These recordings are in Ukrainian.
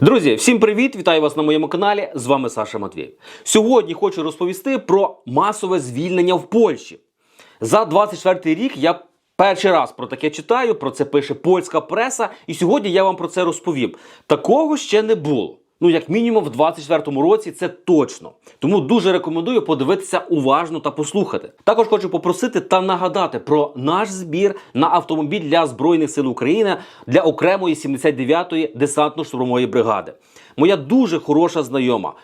Друзі, всім привіт! Вітаю вас на моєму каналі. З вами Саша Матвєєв. Сьогодні хочу розповісти про масове звільнення в Польщі. За 24 рік я перший раз про таке читаю, про це пише польська преса, і сьогодні я вам про це розповім. Такого ще не було. Ну, як мінімум, в 24-му році це точно. Тому дуже рекомендую подивитися уважно та послухати. Також хочу попросити та нагадати про наш збір на автомобіль для Збройних сил України для окремої 79-ї десантно-штурмової бригади. Моя дуже хороша знайома.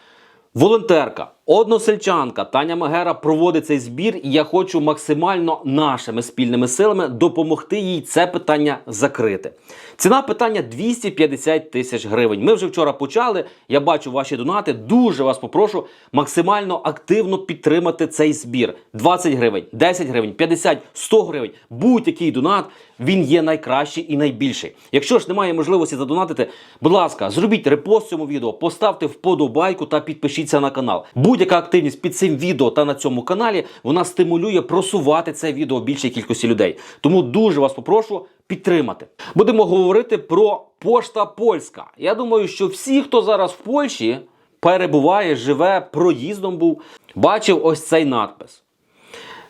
Волонтерка, односельчанка Таня Магера проводить цей збір, і я хочу максимально нашими спільними силами допомогти їй це питання закрити. Ціна питання 250 тисяч гривень. Ми вже вчора почали. Я бачу ваші донати. Дуже вас попрошу максимально активно підтримати цей збір. 20 гривень, 10 гривень, 50, 100 гривень. Будь-який донат він є найкращий і найбільший. Якщо ж немає можливості задонатити, будь ласка, зробіть репост цьому відео, поставте вподобайку та підпишіться на канал. Будь-яка активність під цим відео та на цьому каналі вона стимулює просувати це відео більшій кількості людей. Тому дуже вас попрошу підтримати. Будемо говорити про пошта польська. Я думаю, що всі, хто зараз в Польщі перебуває, живе, проїздом був, бачив ось цей надпис.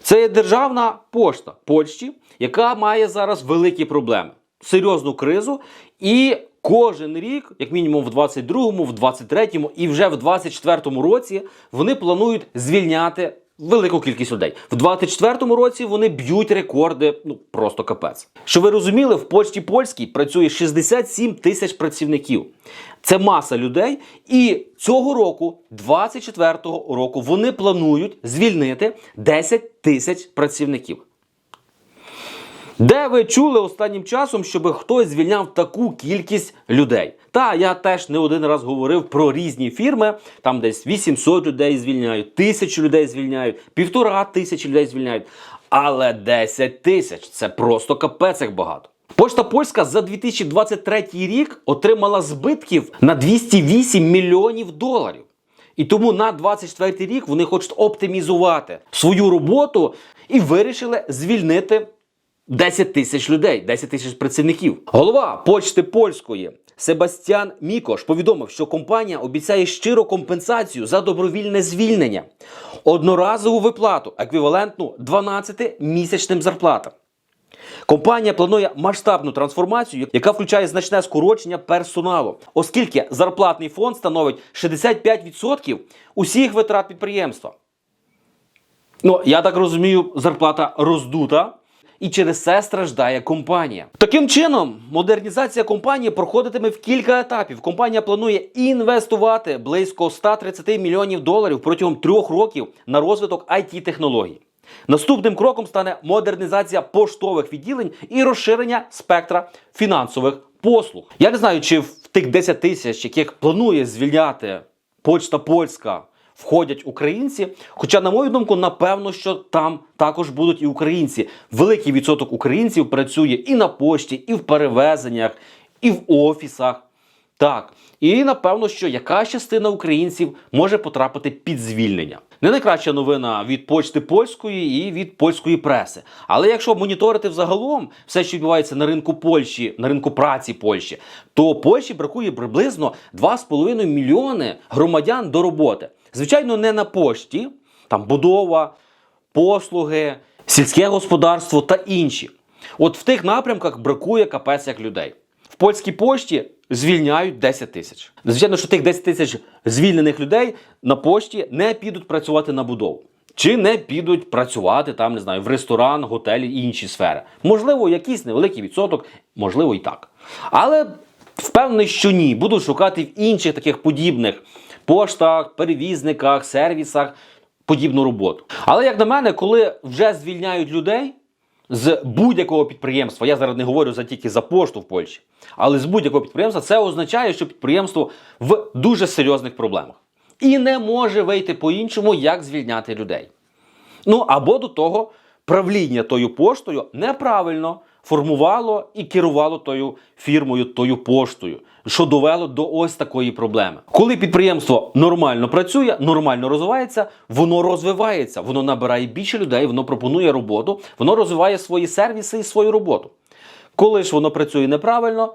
Це є державна пошта Польщі, яка має зараз великі проблеми, серйозну кризу. І кожен рік, як мінімум в 22-му, в 23-му і вже в 24-му році, вони планують звільняти велику кількість людей. В 24-му році вони б'ють рекорди, ну просто капець. Що ви розуміли, в Пошті Польській працює 67 тисяч працівників. Це маса людей. І цього року, 24-го року, вони планують звільнити 10 тисяч працівників. Де ви чули останнім часом, щоб хтось звільняв таку кількість людей? Та я теж не один раз говорив про різні фірми. Там десь 800 людей звільняють, 1000 людей звільняють, півтора тисячі людей звільняють. Але 10 тисяч це просто капець як багато. Пошта Польська за 2023 рік отримала збитків на 208 мільйонів доларів. І тому на 24 рік вони хочуть оптимізувати свою роботу і вирішили звільнити 10 тисяч людей, 10 тисяч працівників. Голова почти польської Себастьян Мікош повідомив, що компанія обіцяє щиру компенсацію за добровільне звільнення, одноразову виплату, еквівалентну 12 місячним зарплатам. Компанія планує масштабну трансформацію, яка включає значне скорочення персоналу, оскільки зарплатний фонд становить 65% усіх витрат підприємства. Ну, я так розумію, зарплата роздута. І через це страждає компанія. Таким чином, модернізація компанії проходитиме в кілька етапів. Компанія планує інвестувати близько 130 мільйонів доларів протягом трьох років на розвиток it технологій Наступним кроком стане модернізація поштових відділень і розширення спектра фінансових послуг. Я не знаю, чи в тих 10 тисяч, яких планує звільняти Почта Польська, входять українці. Хоча, на мою думку, напевно, що там також будуть і українці. Великий відсоток українців працює і на пошті, і в перевезеннях, і в офісах. Так, і напевно, що яка частина українців може потрапити під звільнення. Не найкраща новина від почти польської і від польської преси. Але якщо моніторити взагалом все, що відбувається на ринку Польщі, на ринку праці Польщі, то Польщі бракує приблизно 2,5 мільйони громадян до роботи. Звичайно, не на пошті, там будова, послуги, сільське господарство та інші. От в тих напрямках бракує капець як людей. В польській пошті звільняють 10 тисяч. Звичайно, що тих 10 тисяч звільнених людей на пошті не підуть працювати на будову. Чи не підуть працювати там, не знаю, в ресторан, готелі і інші сфери. Можливо, якийсь невеликий відсоток, можливо, і так. Але впевнений, що ні. Буду шукати в інших таких подібних поштах, перевізниках, сервісах подібну роботу. Але як на мене, коли вже звільняють людей з будь-якого підприємства, я зараз не говорю за тільки за пошту в Польщі, але з будь-якого підприємства, це означає, що підприємство в дуже серйозних проблемах і не може вийти по-іншому, як звільняти людей. Ну або до того правління тою поштою неправильно формувало і керувало тою фірмою, тою поштою, що довело до ось такої проблеми. Коли підприємство нормально працює, нормально розвивається, воно розвивається, воно набирає більше людей, воно пропонує роботу, воно розвиває свої сервіси і свою роботу. Коли ж воно працює неправильно,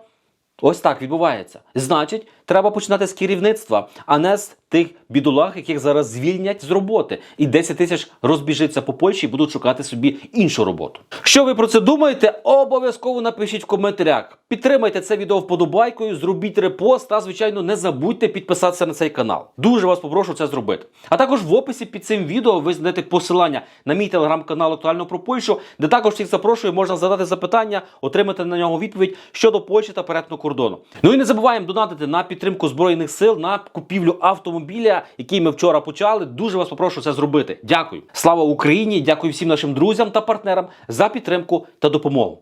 ось так відбувається. Значить, треба починати з керівництва, а не з тих бідолах, яких зараз звільнять з роботи. І 10 тисяч розбіжиться по Польщі і будуть шукати собі іншу роботу. Що ви про це думаєте? Обов'язково напишіть в коментарях. Підтримайте це відео вподобайкою, зробіть репост та, звичайно, не забудьте підписатися на цей канал. Дуже вас попрошу це зробити. А також в описі під цим відео ви знайдете посилання на мій телеграм-канал Актуально про Польщу, де також всіх запрошую, можна задати запитання, отримати на нього відповідь щодо Польщі та перетину кордону. Ну і не забуваємо донатити на підтримку збройних сил на купівлю автомобіля, який ми вчора почали. Дуже вас попрошу це зробити. Дякую. Слава Україні! Дякую всім нашим друзям та партнерам за підтримку та допомогу.